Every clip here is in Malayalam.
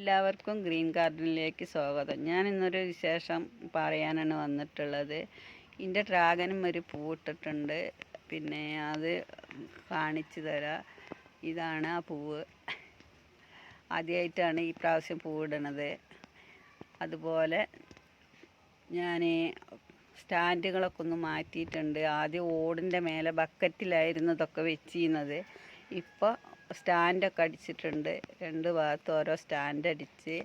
എല്ലാവർക്കും ഗ്രീൻ ഗാർഡനിലേക്ക് സ്വാഗതം. ഞാൻ ഇന്നൊരു വിശേഷം പറയാനാണ് വന്നിട്ടുള്ളത്. എന്റെ ഡ്രാഗനും ഒരു പൂവിട്ടിട്ടുണ്ട് പിന്നെ അത് കാണിച്ചു തരാം. ഇതാണ് ആ പൂവ്. ആദ്യമായിട്ടാണ് ഈ പ്രാവശ്യം പൂവിടണത് അതുപോലെ ഞാൻ സ്റ്റാൻഡുകളൊക്കെ ഒന്ന് മാറ്റിയിട്ടുണ്ട്. ആദ്യം ഓടിന്റെ മേലെ ബക്കറ്റിലായിരുന്നു ഇതൊക്കെ വെച്ചിരുന്നത്. ഇപ്പോൾ സ്റ്റാൻഡൊക്കെ അടിച്ചിട്ടുണ്ട്. രണ്ട് ഭാഗത്ത് ഓരോ സ്റ്റാൻഡ് അടിച്ച്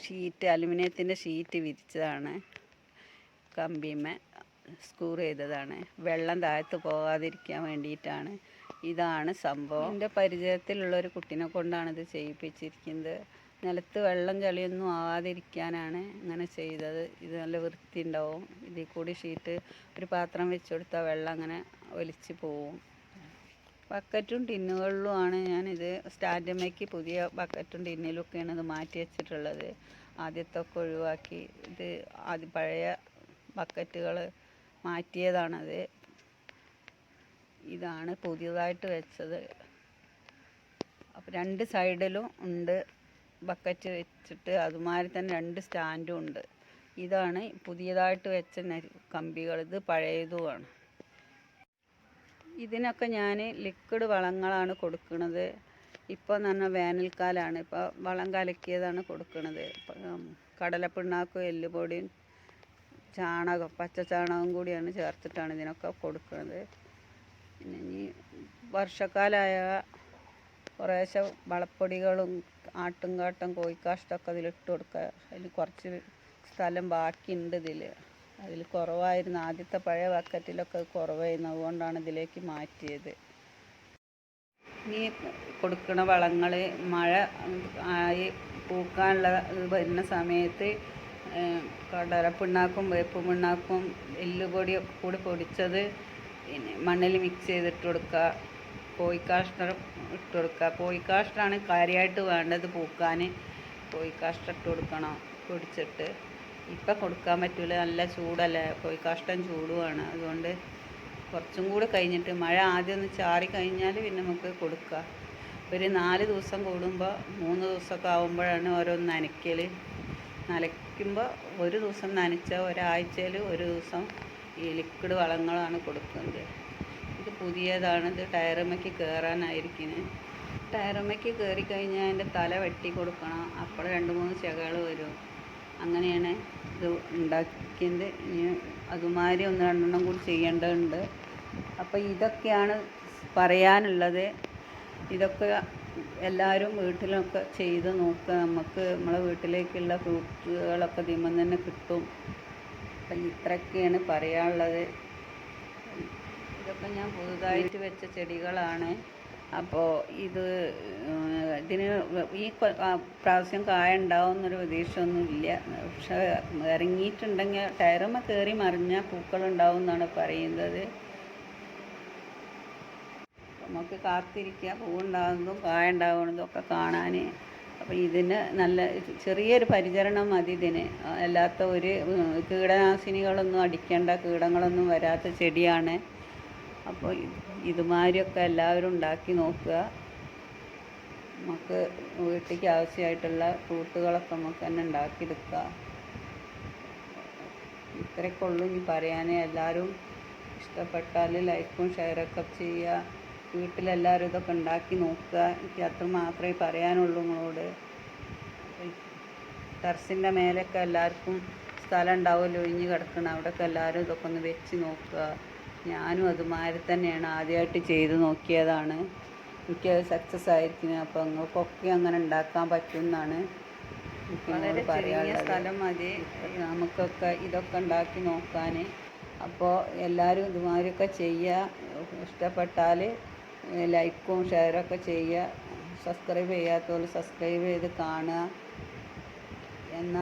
ഷീറ്റ് അലുമിനിയത്തിന്റെ ഷീറ്റ് വിരിച്ചതാണ്. കമ്പിമേ സ്ക്രൂ ചെയ്തതാണ്. വെള്ളം താഴത്ത് പോകാതിരിക്കാൻ വേണ്ടിയിട്ടാണ്. ഇതാണ് സംഭവം. എന്റെ പരിചയത്തിലുള്ള ഒരു കുട്ടീനെ കൊണ്ടാണ് ഇത് ചെയ്യിപ്പിച്ചിരിക്കുന്നത്. നിലത്ത് വെള്ളം ചളിയൊന്നും ആവാതിരിക്കാനാണ് ഇങ്ങനെ ചെയ്തത്. ഇത് നല്ല വൃത്തി ഉണ്ടാവും ഇതിൽ കൂടി ഷീറ്റ് ഒരു പാത്രം വെച്ച് കൊടുത്താൽ വെള്ളം അങ്ങനെ ഒലിച്ച് പോവും. ബക്കറ്റും ടിന്നുകളിലുമാണ് ഞാനിത് സ്റ്റാൻഡമ്മയ്ക്ക് പുതിയ ബക്കറ്റും ടിന്നിലൊക്കെയാണ് ഇത് മാറ്റി വെച്ചിട്ടുള്ളത്. ആദ്യത്തൊക്കെ ഒഴിവാക്കി ഇത് ആദ്യ പഴയ ബക്കറ്റുകൾ മാറ്റിയതാണത്. ഇതാണ് പുതിയതായിട്ട് വെച്ചത്. അപ്പോൾ രണ്ട് സൈഡിലും ഉണ്ട് ബക്കറ്റ് വെച്ചിട്ട് അതുമാതിരി തന്നെ രണ്ട് സ്റ്റാൻഡും ഉണ്ട്. ഇതാണ് പുതിയതായിട്ട് വെച്ച കമ്പികൾ. ഇത് പഴയതുമാണ്. ഇതിനൊക്കെ ഞാൻ ലിക്വിഡ് വളങ്ങളാണ് കൊടുക്കുന്നത് ഇപ്പോൾ എന്ന് പറഞ്ഞാൽ വേനൽക്കാലമാണ് ഇപ്പോൾ വളം കലക്കിയതാണ് കൊടുക്കുന്നത് കടലപ്പിണ്ണാക്കും എല്ലുപൊടിയും ചാണകം പച്ച ചാണകം കൂടിയാണ് ചേർത്തിട്ടാണ് ഇതിനൊക്കെ കൊടുക്കുന്നത് പിന്നെ ഇനി വർഷക്കാലമായ കുറേശ്ശെ വളപ്പൊടികളും ആട്ടുംകാട്ടം കോഴിക്കാഷ്ടമൊക്കെ അതിലിട്ട് കൊടുക്കുക അതിൽ കുറച്ച് സ്ഥലം ബാക്കിയുണ്ട് ഇതിൽ അതിൽ കുറവായിരുന്നു. ആദ്യത്തെ പഴയ ബക്കറ്റിലൊക്കെ കുറവായിരുന്നു. അതുകൊണ്ടാണ് ഇതിലേക്ക് മാറ്റിയത്. ഇനി കൊടുക്കുന്ന വളങ്ങൾ മഴ ആയി പൂക്കാനുള്ള വരുന്ന സമയത്ത് കടലപ്പിണ്ണാക്കും വേപ്പ് പിണ്ണാക്കും എല്ലുപൊടിയൊക്കെ കൂടി പൊടിച്ചത് പിന്നെ മണ്ണിൽ മിക്സ് ചെയ്തിട്ട് കൊടുക്കുക. കോഴിക്കാഷ്ടം ഇട്ട് കൊടുക്കുക. കോഴിക്കാഷ്ടമാണ് കാര്യമായിട്ട് വേണ്ടത് പൂക്കാൻ. കോഴിക്കാഷ്ടം ഇട്ട് കൊടുക്കണം. പൊടിച്ചിട്ട്. ഇപ്പം കൊടുക്കാൻ പറ്റില്ല നല്ല ചൂടല്ലേ? കോഴിക്കാഷ്ടം ചൂടുമാണ് അതുകൊണ്ട് കുറച്ചും കൂടെ കഴിഞ്ഞിട്ട് മഴ ആദ്യം ഒന്ന് ചാറി കഴിഞ്ഞാൽ പിന്നെ നമുക്ക് കൊടുക്കാം ഒരു നാല് ദിവസം കൂടുമ്പോൾ മൂന്ന് ദിവസമൊക്കെ ആകുമ്പോഴാണ് ഓരോന്ന് നനയ്ക്കൽ. നനയ്ക്കുമ്പോൾ ഒരു ദിവസം നനച്ചാൽ ഒരാഴ്ചയിൽ ഒരു ദിവസം ഈ ലിക്വിഡ് വളങ്ങളാണ് കൊടുക്കുന്നത്. ഇത് പുതിയതാണ്. ഇത് ടയറുമ്മയ്ക്ക് കയറാനായിരിക്കുന്നത് ടയറുമ്മയ്ക്ക് കയറി കഴിഞ്ഞാൽ അതിന്റെ തല വെട്ടി കൊടുക്കണം. അപ്പോൾ രണ്ട് മൂന്ന് ചകകൾ വരും. അങ്ങനെയാണ് ഇത് ഉണ്ടാക്കിയത്. ഇനി അതുമാതിരി ഒന്ന് രണ്ടെണ്ണം കൂടി ചെയ്യേണ്ടതുണ്ട്. അപ്പോൾ ഇതൊക്കെയാണ് പറയാനുള്ളത്. ഇതൊക്കെ എല്ലാവരും വീട്ടിലൊക്കെ ചെയ്ത് നോക്കുക. നമുക്ക് നമ്മളെ വീട്ടിലേക്കുള്ള ഫ്രൂട്ട്സുകളൊക്കെ ദിമം തന്നെ കിട്ടും. അപ്പം ഇത്രയൊക്കെയാണ് പറയാനുള്ളത്. ഇതൊക്കെ ഞാൻ പുതുതായിട്ട് വെച്ച ചെടികളാണ്. അപ്പോൾ ഇത് ഇതിന് ഈ പ്രാവശ്യം കായ ഉണ്ടാവും എന്നൊരു പ്രതീക്ഷയൊന്നും ഇല്ല പക്ഷെ ഇറങ്ങിയിട്ടുണ്ടെങ്കിൽ ടയറുമ്മ കയറി മറിഞ്ഞാൽ പൂക്കളുണ്ടാവും എന്നാണ് പറയുന്നത്. നമുക്ക് കാത്തിരിക്കുക പൂവുണ്ടാകുന്നതും കായ ഉണ്ടാകുന്നതും ഒക്കെ കാണാൻ. അപ്പോൾ ഇതിന് നല്ല ചെറിയൊരു പരിചരണം മതി ഇതിന്. അല്ലാത്ത ഒരു കീടനാശിനികളൊന്നും അടിക്കേണ്ട കീടങ്ങളൊന്നും വരാത്ത ചെടിയാണ്. അപ്പോൾ ഇതുമാതിരിയൊക്കെ എല്ലാവരും ഉണ്ടാക്കി നോക്കുക. നമുക്ക് വീട്ടിലേക്ക് ആവശ്യമായിട്ടുള്ള ഫ്രൂട്ടുകളൊക്കെ നമുക്ക് തന്നെ ഉണ്ടാക്കിയെടുക്കുക ഇത്രയൊക്കെ ഉള്ളൂ ഇനി പറയാൻ എല്ലാവരും ഇഷ്ടപ്പെട്ടാൽ ലൈക്കും ഷെയറൊക്കെ ചെയ്യുക. വീട്ടിലെല്ലാവരും ഇതൊക്കെ ഉണ്ടാക്കി നോക്കുക. എനിക്ക് അത്ര മാത്രമേ പറയാനുള്ളൂ നിങ്ങളോട്. ടെറസിന്റെ മേലൊക്കെ എല്ലാവർക്കും സ്ഥലം ഉണ്ടാവുമല്ലോ. ഒഴിഞ്ഞ് കിടക്കണം അവിടെയൊക്കെ എല്ലാവരും ഇതൊക്കെ ഒന്ന് വെച്ച് നോക്കുക. ഞാനും അതുമാതിരി തന്നെയാണ് ആദ്യമായിട്ട് ചെയ്ത് നോക്കിയതാണ്. എനിക്കത് സക്സസ് ആയിരിക്കുന്നത് അപ്പോൾ നിങ്ങൾക്കൊക്കെ അങ്ങനെ ഉണ്ടാക്കാൻ പറ്റും എന്നാണ് വളരെ ചെറിയ സ്ഥലം മതി. നമുക്കൊക്കെ ഇതൊക്കെ ഉണ്ടാക്കി നോക്കാൻ അപ്പോൾ എല്ലാവരും ഇതുമാതിരിയൊക്കെ ചെയ്യുക ഇഷ്ടപ്പെട്ടാൽ ലൈക്കും ഷെയറൊക്കെ ചെയ്യുക സബ്സ്ക്രൈബ് ചെയ്യാത്തവർ സബ്സ്ക്രൈബ് ചെയ്ത് കാണുക. എന്നാൽ